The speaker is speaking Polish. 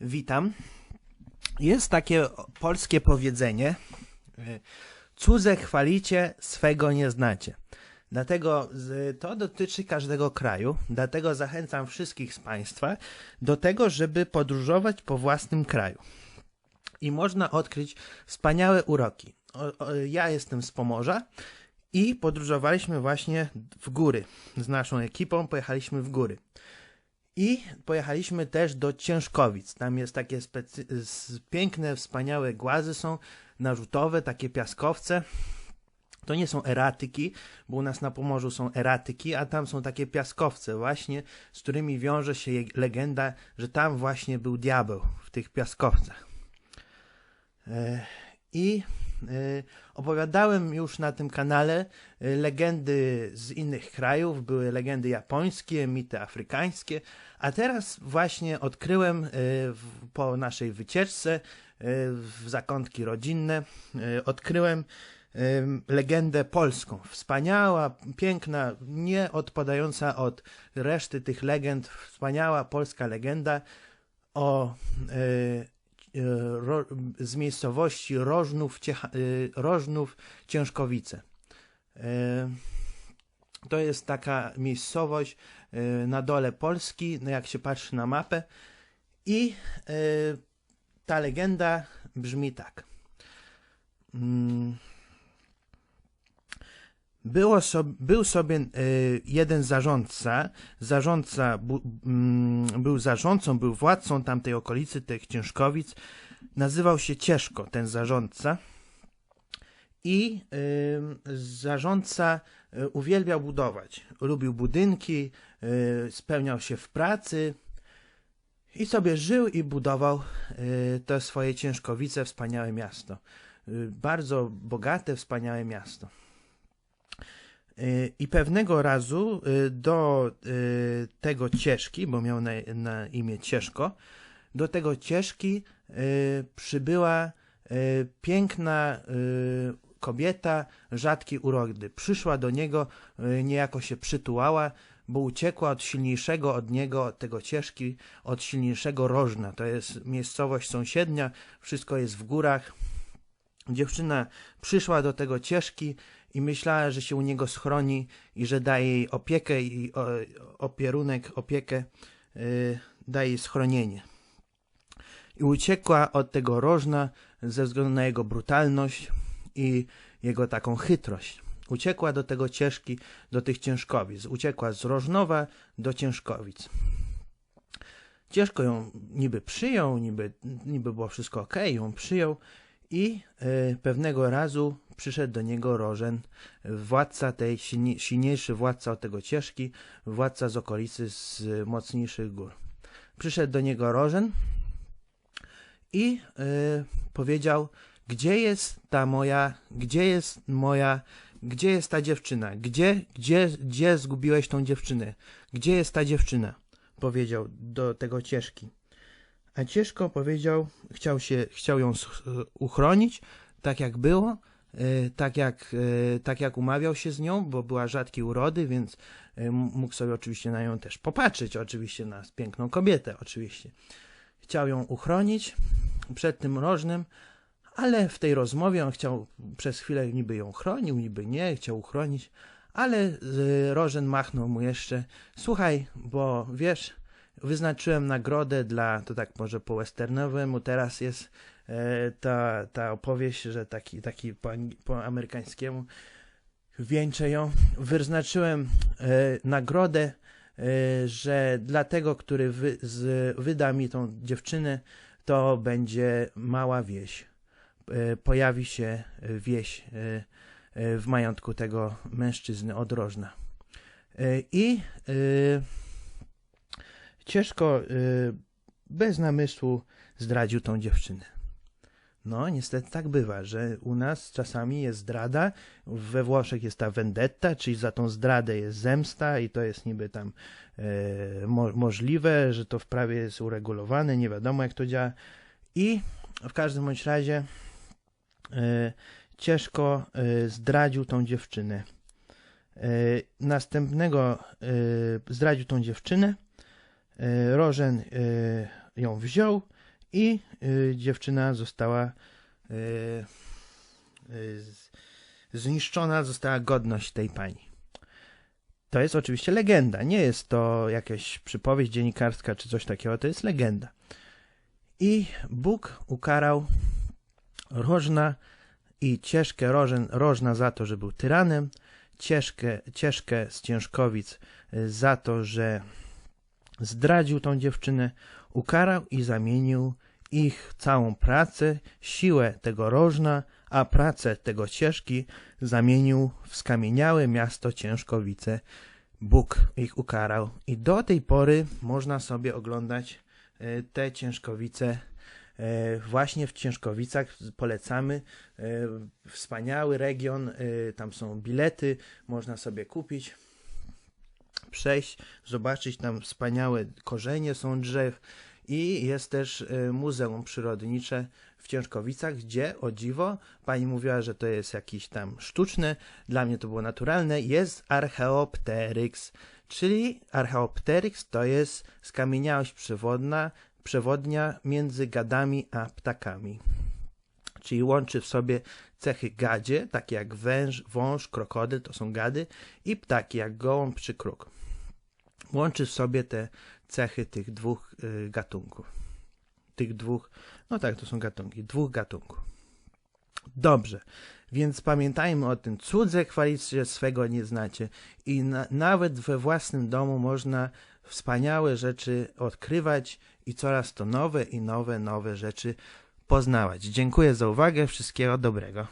Witam. Jest takie polskie powiedzenie: y, Cudze chwalicie, swego nie znacie. Dlatego to dotyczy każdego kraju, dlatego zachęcam wszystkich z Państwa do tego, żeby podróżować po własnym kraju. I można odkryć wspaniałe uroki. O, o, ja jestem z Pomorza i podróżowaliśmy właśnie w góry. Z naszą ekipą pojechaliśmy w góry. I pojechaliśmy też do Ciężkowic. Tam jest takie piękne, wspaniałe głazy są narzutowe, takie piaskowce. To nie są eratyki, bo u nas na Pomorzu są eratyki, a tam są takie piaskowce właśnie, z którymi wiąże się legenda, że tam właśnie był diabeł w tych piaskowcach. E, I opowiadałem już na tym kanale e, legendy z innych krajów, były legendy japońskie, mity afrykańskie, a teraz właśnie odkryłem w, po naszej wycieczce w zakątki rodzinne, odkryłem em, legendę polską. Wspaniała, piękna, nie odpadająca od reszty tych legend, wspaniała polska legenda o ro, z miejscowości Rożnów, Ciecha, e, Rożnów Ciężkowice. E, to jest taka miejscowość e, na dole Polski, no jak się patrzy na mapę. I e, ta legenda brzmi tak. Było so, był sobie e, jeden zarządca, zarządca mm, był zarządcą, był władcą tamtej okolicy, tych Ciężkowic. Nazywał się Cieszko, ten zarządca. I zarządca y, uwielbiał budować. Lubił budynki, y, spełniał się w pracy i sobie żył i budował to swoje Ciężkowice, wspaniałe miasto. Bardzo bogate, wspaniałe miasto. I pewnego razu y, do y, tego Cieszki, bo miał na, na imię Cieszko, do tego Cieszki y, przybyła piękna kobieta rzadkiej urody. Przyszła do niego, niejako się przytułała, bo uciekła od silniejszego od niego, od tego Cieszki, od silniejszego Rożna. To jest miejscowość sąsiednia, wszystko jest w górach. Dziewczyna przyszła do tego Cieszki i myślała, że się u niego schroni i że daje jej opiekę i opierunek, opiekę, y, daje jej schronienie. I uciekła od tego rożna ze względu na jego brutalność i jego taką chytrość. Uciekła do tego ciężki, do tych ciężkowic. Uciekła z Rożnowa do ciężkowic. Ciężko ją niby przyjął, niby, niby było wszystko ok, ją przyjął i e, pewnego razu przyszedł do niego Rożen, władca tej, silni, silniejszy władca od tego ciężki, władca z okolicy z mocniejszych gór. Przyszedł do niego Rożen i e, powiedział, gdzie jest ta moja, gdzie jest moja, gdzie jest ta dziewczyna, gdzie, gdzie, gdzie zgubiłeś tą dziewczynę, gdzie jest ta dziewczyna, powiedział do tego ciężki. A ciężko powiedział, chciał się, chciał ją sch- uchronić, tak jak było, e, tak jak, e, tak jak umawiał się z nią, bo była rzadkiej urody, więc e, mógł sobie oczywiście na nią też popatrzeć, oczywiście na piękną kobietę, oczywiście. Chciał ją uchronić przed tym rożnym, ale w tej rozmowie on chciał przez chwilę niby ją chronił, niby nie, chciał uchronić, ale Rożen machnął mu jeszcze, słuchaj, bo wiesz, wyznaczyłem nagrodę dla, to tak może po westernowemu, teraz jest e, ta, ta opowieść, że taki, taki po, po amerykańskiemu, wieńczę ją, wyznaczyłem e, nagrodę, e, że dla tego, który wy, z, wyda mi tą dziewczynę, to będzie mała wieś. Pojawi się wieś w majątku tego mężczyzny odrożna. I ciężko, e, bez namysłu zdradził tą dziewczynę. No, niestety tak bywa, że u nas czasami jest zdrada, we Włoszech jest ta vendetta, czyli za tą zdradę jest zemsta i to jest niby tam e, mo możliwe, że to w prawie jest uregulowane, nie wiadomo jak to działa. I w każdym bądź razie e, ciężko e, zdradził tą dziewczynę. E, następnego e, zdradził tą dziewczynę. E, Rożen e, ją wziął i y, dziewczyna została zniszczona, została godność tej pani. To jest oczywiście legenda, nie jest to jakaś przypowieść dziennikarska czy coś takiego, to jest legenda. I Bóg ukarał Rożna i Cieszkę Rożen, Rożna za to, że był tyranem, Cieszkę, Cieszkę z Ciężkowic za to, że zdradził tą dziewczynę, ukarał i zamienił ich całą pracę, siłę tego Rożna, a pracę tego Cieszki zamienił w skamieniałe miasto Ciężkowice. Bóg ich ukarał i do tej pory można sobie oglądać e, te Ciężkowice e, właśnie w Ciężkowicach polecamy. E, Wspaniały region, tam są bilety, można sobie kupić, przejść, zobaczyć tam wspaniałe korzenie są drzew i jest też e, Muzeum Przyrodnicze w Ciężkowicach, gdzie o dziwo, pani mówiła, że to jest jakiś tam sztuczne, dla mnie to było naturalne, jest Archaeopteryx, czyli Archaeopteryx to jest skamieniałość przewodna, przewodnia między gadami a ptakami. Czyli łączy w sobie cechy gadzie, takie jak węż, wąż, krokodyl, to są gady, i ptaki, jak gołąb czy kruk. Łączy w sobie te cechy tych dwóch y, gatunków. Tych dwóch, no tak, to są gatunki, dwóch gatunków. Dobrze, więc pamiętajmy o tym, cudze chwalić się swego nie znacie i na, nawet we własnym domu można wspaniałe rzeczy odkrywać i coraz to nowe i nowe, nowe rzeczy poznawać. Dziękuję za uwagę, wszystkiego dobrego.